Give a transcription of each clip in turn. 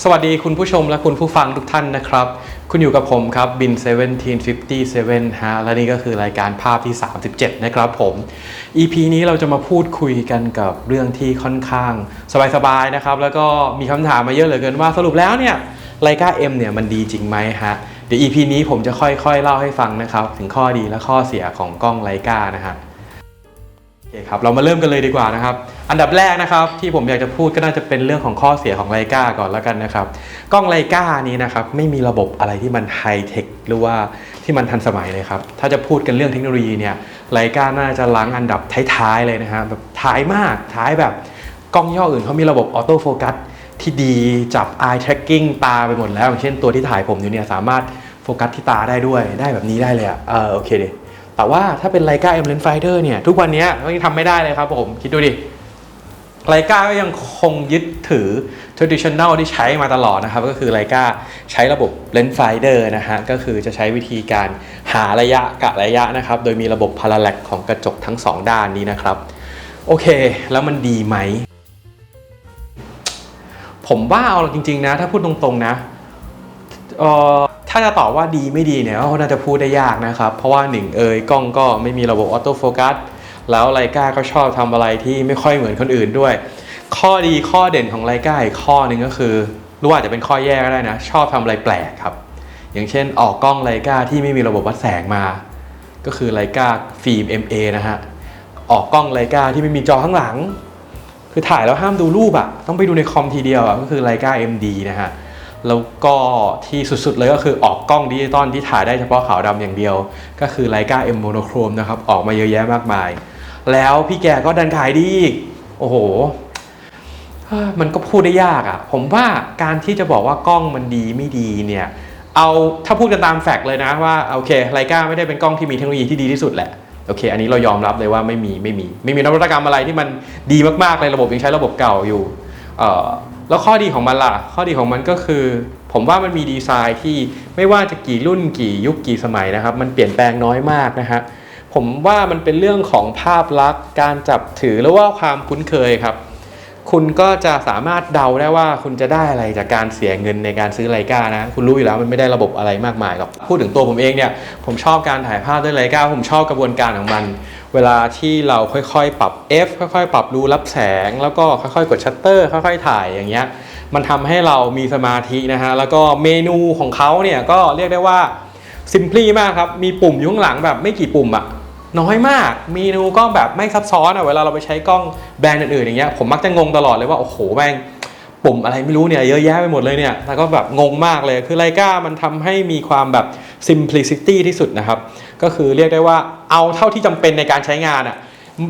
สวัสดีคุณผู้ชมและคุณผู้ฟังทุกท่านนะครับ คุณอยู่กับผมครับบิน 1757ฮะและนี่ก็คือรายการภาพที่ 37 นะครับผม EP นี้เราจะมาพูดคุยกันกับเรื่องที่ค่อนข้าง สบายๆนะครับ แล้วก็มีคำถามมาเยอะเหลือเกินว่าสรุปแล้วเนี่ยไลกา M เนี่ยมันดีจริงไหมฮะเดี๋ยว EP นี้ผมจะค่อยๆ เล่าให้ฟังนะครับ ถึงข้อดีและข้อเสียของกล้องไลกานะฮะ คครับเรามาเริ่มกันเลยดีกว่านะครับ อันดับแรกนะครับที่ผมอยากจะพูดก็น่าจะเป็นเรื่องของข้อเสียของไลกาก่อนแล้วกันนะครับ กล้องไลกานี้นะครับไม่มีระบบอะไรที่มันไฮเทคหรือว่าที่มันทันสมัยเลยครับ ถ้าจะพูดกันเรื่องเทคโนโลยีเนี่ยไลกาน่าจะล้างอันดับท้ายๆเลยนะฮะแบบท้ายมากท้ายแบบกล้องย่ออื่นเขามีระบบออโต้โฟกัสที่ดีจับ eye tracking ตาไปหมดแล้วอย่างเช่นตัวที่ถ่ายผมอยู่เนี่ยสามารถโฟกัสที่ตาได้ด้วยได้แบบนี้ได้เลยอะเออโอเคเดิ แต่ว่าถ้าเป็นไลกา M Lens Finder เนี่ย ทุกวันนี้ก็ยังทำไม่ได้เลยครับผม คิดดูดิไลกาก็ยังคงยึดถือ traditional ที่ใช้มาตลอดนะครับ ก็คือไลกาใช้ระบบ Lens Finder นะฮะ ก็คือจะใช้วิธีการหาระยะกะระยะนะครับ โดยมีระบบ parallax ของกระจกทั้ง 2 ด้านนี้นะครับ โอเค แล้วมันดีไหม ผมว่าเอาจริง ๆ นะ ถ้าพูดตรง ๆ นะเออ ถ้าจะตอบว่าดีไม่ดีเนี่ยก็น่าจะพูดได้ยากนะครับ เพราะว่าหนึ่งเอยกล้องก็ไม่มีระบบออโต้โฟกัสแล้วไลกาก็ชอบทำอะไรที่ไม่ค่อยเหมือนคนอื่นด้วย ข้อดีข้อเด่นของไลกาอีกข้อหนึ่งก็คือรู้ว่าจะเป็นข้อแย่ก็ได้นะ ชอบทำอะไรแปลกครับ อย่างเช่น ออกกล้องไลกาที่ไม่มีระบบวัดแสงมา ก็คือไลกาฟิล์ม MA นะฮะออกกล้องไลกาที่ไม่มีจอข้างหลัง คือถ่ายแล้วห้ามดูรูปอะต้องไปดูในคอมทีเดียวอะก็คือไลกา MD นะฮะ แล้วก็ที่สุดๆเลยก็คือออกกล้องดิจิตอลที่ถ่ายได้เฉพาะขาวดำอย่างเดียว ก็คือไลกา M monochrome นะครับ ออกมาเยอะแยะมากมาย แล้วพี่แกก็ดันขายดีอีก โอ้โห มันก็พูดได้ยากอะ่ะ ผมว่าการที่จะบอกว่ากล้องมันดีไม่ดีเนี่ย เอาถ้าพูดกันตามแฟกต์เลยนะว่าโอเคไลกาไม่ได้เป็นกล้องที่มีเทคโนโลยีที่ดีที่สุดแหละโอเค อันนี้เรายอมรับเลยว่าไม่มีไม่มี ไม่มีนวัตกรรมอะไรที่มันดีมากๆเลยระบบยังใช้ระบบเก่าอยู่ แล้วข้อดีของมันล่ะ ข้อดีของมันก็คือ ผมว่ามันมีดีไซน์ที่ไม่ว่าจะกี่รุ่นกี่ยุคกี่สมัยนะครับ มันเปลี่ยนแปลงน้อยมากนะฮะผมว่ามันเป็นเรื่องของภาพลักษณ์ การจับถือหรือว่าความคุ้นเคยครับ คุณก็จะสามารถเดาได้ว่าคุณจะได้อะไรจากการเสียเงินในการซื้อไลกานะ คุณรู้อยู่แล้วมันไม่ได้ระบบอะไรมากมายหรอกพูดถึงตัวผมเองเนี่ยผมชอบการถ่ายภาพด้วยไลกาผมชอบกระบวนการของมัน เวลาที่เราค่อยๆ ปรับ F ค่อยๆ ปรับรูรับแสง แล้วก็ค่อยๆ กดชัตเตอร์ค่อยๆ ถ่ายอย่างเงี้ยมันทำให้เรามีสมาธินะฮะแล้วก็เมนูของเขาเนี่ยก็เรียกได้ว่าซิมพลีมากครับมีปุ่มอยุ่ข้างหลังแบบไม่กี่ปุ่มอะน้อยมากเมนูก็แบบไม่ซับซ้อนอะเวลาเราไปใช้กล้องแบรนด์อื่นๆอย่างเงี้ยผมมักจะงงตลอดเลยว่าโอ้โหแม่ง ปุ่มอะไรไม่รู้เนี่ยเยอะแยะไปหมดเลยเนี่ยแล้วก็แบบงงมากเลยคือไลกามันทำให้มีความแบบ simplicity ที่สุดนะครับ ก็คือเรียกได้ว่าเอาเท่าที่จำเป็นในการใช้งานอะ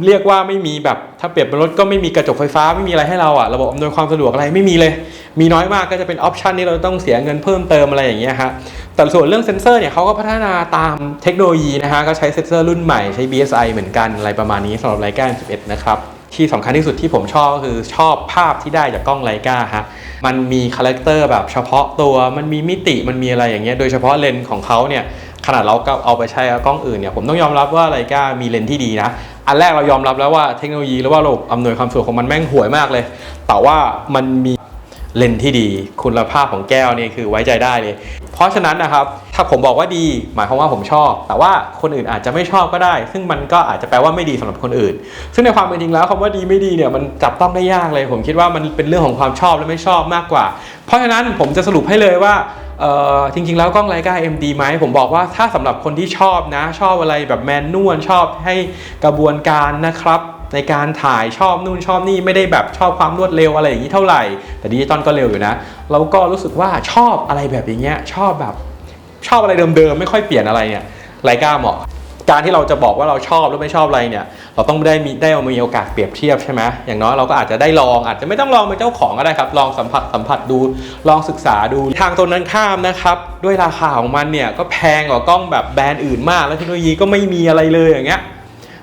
เรียกว่าไม่มีแบบถ้าเปรียบเป็นรถก็ไม่มีกระจกไฟฟ้าไม่มีอะไรให้เราอะระบบอำนวยความสะดวกอะไรไม่มีเลย มีน้อยมากก็จะเป็นออปชันที่เราต้องเสียเงินเพิ่มเติมอะไรอย่างเงี้ยฮะแต่ส่วนเรื่องเซ็นเซอร์เนี่ยเขาก็พัฒนาตามเทคโนโลยีนะฮะก็ใช้เซ็นเซอร์รุ่นใหม่ใช้ BSI เหมือนกันอะไรประมาณนี้สำหรับไลกา11 นะครับ ที่สำคัญที่สุดที่ผมชอบก็คือชอบภาพที่ได้จากกล้องไลกาฮะ มันมีคาแรคเตอร์แบบเฉพาะตัว มันมีมิติ มันมีอะไรอย่างเงี้ย โดยเฉพาะเลนส์ของเขาเนี่ย ขนาดเราก็เอาไปใช้กับกล้องอื่นเนี่ย ผมต้องยอมรับว่าไลกามีเลนส์ที่ดีนะ อันแรกเรายอมรับแล้วว่าเทคโนโลยีหรือว่าระบบอำนวยความสะดวกของมันแม่งห่วยมากเลย แต่ว่ามันมี เลนที่ดี คุณภาพของแก้วนี่คือไว้ใจได้เลย เพราะฉะนั้นนะครับ ถ้าผมบอกว่าดี หมายความว่าผมชอบ แต่ว่าคนอื่นอาจจะไม่ชอบก็ได้ ซึ่งมันก็อาจจะแปลว่าไม่ดีสำหรับคนอื่น ซึ่งในความเป็นจริงแล้วคำว่าดีไม่ดีเนี่ยมันจับต้องได้ยากเลย ผมคิดว่ามันเป็นเรื่องของความชอบและไม่ชอบมากกว่า เพราะฉะนั้นผมจะสรุปให้เลยว่าเออจริงๆ แล้วกล้องไลกา MD ไหมผมบอกว่าถ้าสำหรับคนที่ชอบนะ ชอบอะไรแบบแมนนวลชอบให้กระบวนการนะครับ ในการถ่ายชอบนู่นชอบนี่ไม่ได้แบบชอบความรวดเร็วอะไรอย่างนี้เท่าไหร่ แต่ดิจิตอลก็เร็วอยู่นะแล้วก็รู้สึกว่าชอบอะไรแบบอย่างเงี้ยชอบแบบชอบอะไรเดิมๆไม่ค่อยเปลี่ยนอะไรเนี่ยไลกาเหมาะการที่เราจะบอกว่าเราชอบหรือไม่ชอบอะไรเนี่ย เราต้องได้มีได้มีโอกาสเปรียบเทียบใช่ไหมอย่างน้อยเราก็อาจจะได้ลองอาจจะไม่ต้องลองเป็นเจ้าของก็ได้ครับ ลองสัมผัสสัมผัสดูลองศึกษาดูทางตรงนั้นข้ามนะครับ ด้วยราคาของมันเนี่ยก็แพงกว่ากล้องแบบแบรนด์อื่นมาก แล้วเทคโนโลยีก็ไม่มีอะไรเลยอย่างเงี้ย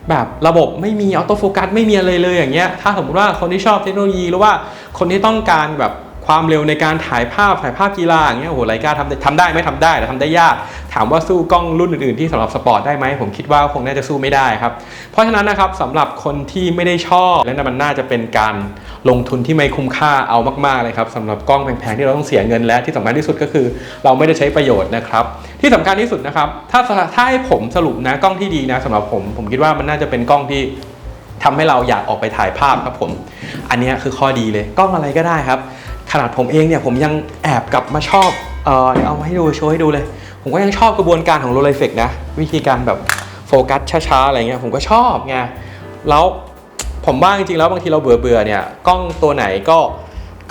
แบบระบบไม่มีออโต้โฟกัสไม่มีอะไรเลยอย่างเงี้ยถ้าสมมติว่าคนที่ชอบเทคโนโลยีหรือว่าคนที่ต้องการแบบ ความเร็วในการถ่ายภาพถ่ายภาพกีฬาอย่างเงี้ยโอ้โหไลกาทำได้ทำได้ไหมทำได้แต่ทำได้ยาก ถามว่าสู้กล้องรุ่นอื่นๆที่สำหรับสปอร์ตได้ไหมผมคิดว่าคงน่าจะสู้ไม่ได้ครับ เพราะฉะนั้นนะครับสำหรับคนที่ไม่ได้ชอบและมันน่าจะเป็นการลงทุนที่ไม่คุ้มค่าเอามากๆเลยครับสำหรับกล้องแพงๆที่เราต้องเสียเงินและที่สำคัญที่สุดก็คือ เราไม่ได้ใช้ประโยชน์นะครับ ที่สำคัญที่สุดนะครับ ถ้าถ้าให้ผมสรุปนะกล้องที่ดีนะสำหรับผมผมคิดว่ามันน่าจะเป็นกล้องที่ทำให้เราอยากออกไปถ่ายภาพครับผม อันนี้คือข้อดีเลยกล้องอะไรก็ได้ครับ ขนาดผมเองเนี่ยผมยังแอบกลับมาชอบเออเดี๋ยวเอามาให้ดูโชว์ให้ดูเลย ผมก็ยังชอบกระบวนการของโรลเฟกนะ วิธีการแบบโฟกัสช้าๆอะไรเงี้ยผมก็ชอบไงแล้วผมว่าจริงๆแล้วบางทีเราเบื่อเบื่อๆเนี่ยกล้องตัวไหนก็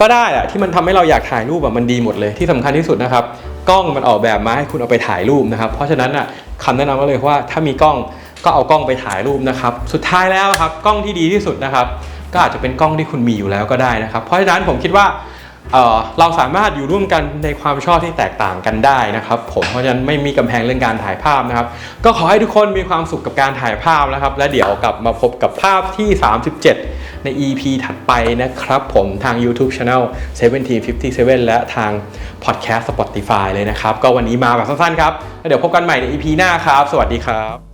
ก็ได้อะที่มันทำให้เราอยากถ่ายรูปแบบมันดีหมดเลยที่สำคัญที่สุดนะครับกล้องมันออกแบบมาให้คุณเอาไปถ่ายรูปนะครับ เพราะฉะนั้นอะคำแนะนำก็เลยว่าถ้ามีกล้องก็เอากล้องไปถ่ายรูปนะครับ สุดท้ายแล้วครับกล้องที่ดีที่สุดนะครับ ก็อาจจะเป็นกล้องที่คุณมีอยู่แล้วก็ได้นะครับ เพราะฉะนั้นผมคิดว่า เราสามารถอยู่ร่วมกันในความชอบที่แตกต่างกันได้นะครับผมเพราะฉะนั้นไม่มีกำแพงเรื่องการถ่ายภาพนะครับ ก็ขอให้ทุกคนมีความสุขกับการถ่ายภาพนะครับ และเดี๋ยวกลับมาพบกับภาพที่ 37 ใน EP ถัดไปนะครับผมทาง YouTube Channel 1757 และทาง Podcast Spotify เลยนะครับ ก็วันนี้มาแบบสั้นๆครับแล้วเดี๋ยวพบกันใหม่ใน EP หน้าครับ สวัสดีครับ